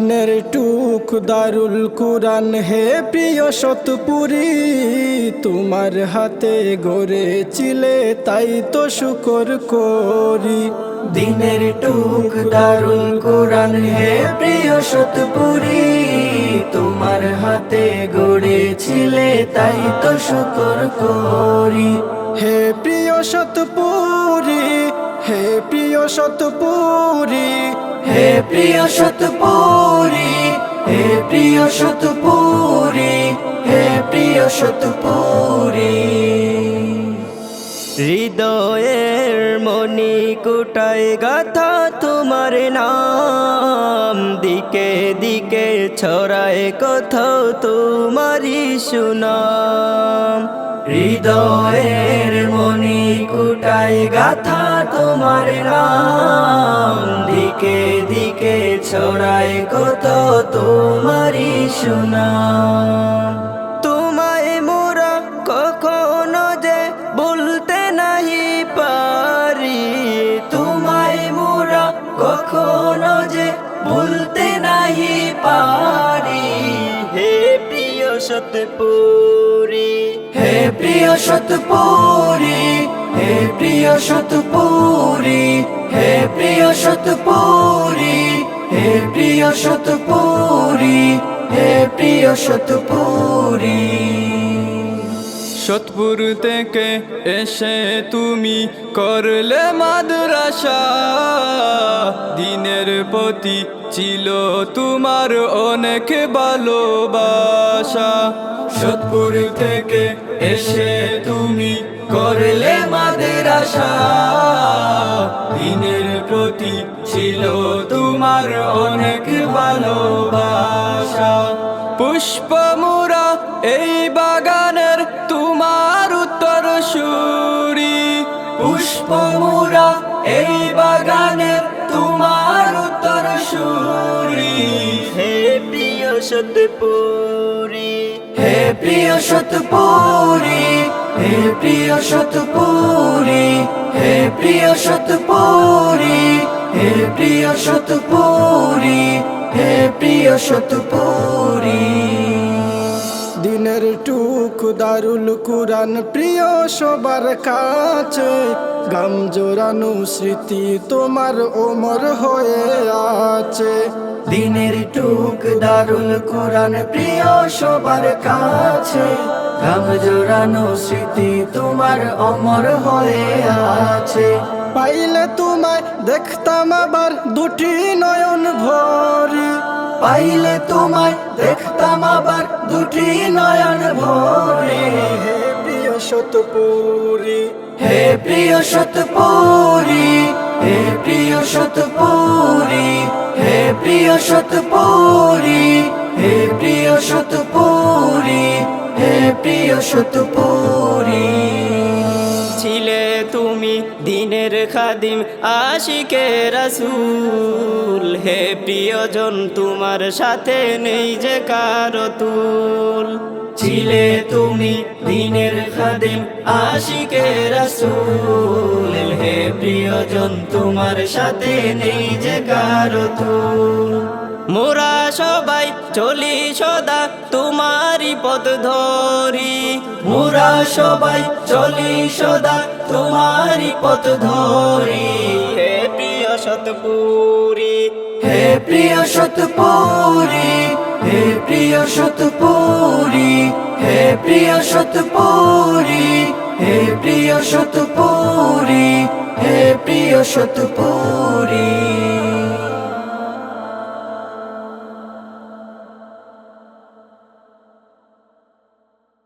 দিনের টুক দারুল কুরান হে প্রিয় শতপুরি তোমার হাতে গড়েছিলে তাই তো শুকর করি। দিনের টুক দারুল কোরআন হে প্রিয় শতপুরি তোমার হাতে গড়েছিলে তাই তো শুকর করি। হে প্রিয় শতপুরি হে প্রিয় শতপুরি হে প্রিয় শতপুরি হে প্রিয় শতপুরি হে প্রিয় শতপুরি হৃদয়ের মনি কুটায় গাথা তোমার নাম। দিকে দিকে ছড়ায় কোথাও তোমারই সুনাম। হৃদয়ের মনি কুটায় গাথা তোমার নাম। দিকে দিকে ছড়ায় কত তোমারই সুনাম। তোমায় মোরা কখনো যে বলতে নাহি পারি। মোরা যে নাহি সতপুরি হে প্রিয় সতপুরি হে প্রিয় সতপুরি হে প্রিয় সতপুরি হে প্রিয় সতপুরি হে প্রিয় সতপুরি সোদপুর থেকে এসে তুমি করলে মাদ্রাসা দিনের প্রতি ছিল তোমার অনেক ভালোবাসা। সোদপুর থেকে এসে তুমি করলে মাদের আশা দিনের প্রতি ছিল তোমার অনেক ভালোবাসা। পুষ্পমুরা এই বাগানের তোমার উত্তর সুরি। পুষ্পমুরা এই বাগানের সতপুরি। হে প্রিয় সতপুরি হে প্রিয় সতপুরি হে প্রিয় সতপুরি হে প্রিয় সতপুরি হে প্রিয় সতপুরি। দিনের টুক দারুল কুরান প্রিয় সবার কাছে গাম জোরানো স্মৃতি তোমার ওমর হয়ে আছে। দিনের টুক দারুল কোরআন প্রিয় সবার কাছে। গাম জোড়ানো স্মৃতি তোমার অমর হয়ে আছে। পাইলে তোমায় দেখতাম আবার দুটি নয়ন ভরি। পাইলে তোমায় দেখতাম আবার দুটি নয়ন ভরে। হে প্রিয় শতপুরি হে প্রিয় শতপুরি হে প্রিয় শতপুরি হে প্রিয় শতপুরি হে প্রিয় শতপুরি হে প্রিয় শতপুরি ছিলে তুমি দিনের খাদিম আশিকে রাসূল, হে প্রিয়জন তোমার সাথে নেই যে কারও তুল। ছিলে তুমি দিনের খাদিম আশিকে রাসূল। হে প্রিয়জন, তোমার সাথে নেই যে কারও মোরা সবাই চলি সদা তোমারই পথ ধরি। মোরা সবাই চলি সদা তোমারই পথ ধরি। হে প্রিয় শতপুরি হে প্রিয় শতপুরি হে প্রিয় শতপুরি হে প্রিয় সতপুরি হে প্রিয় সতপুরি হে প্রিয় শতপুরি।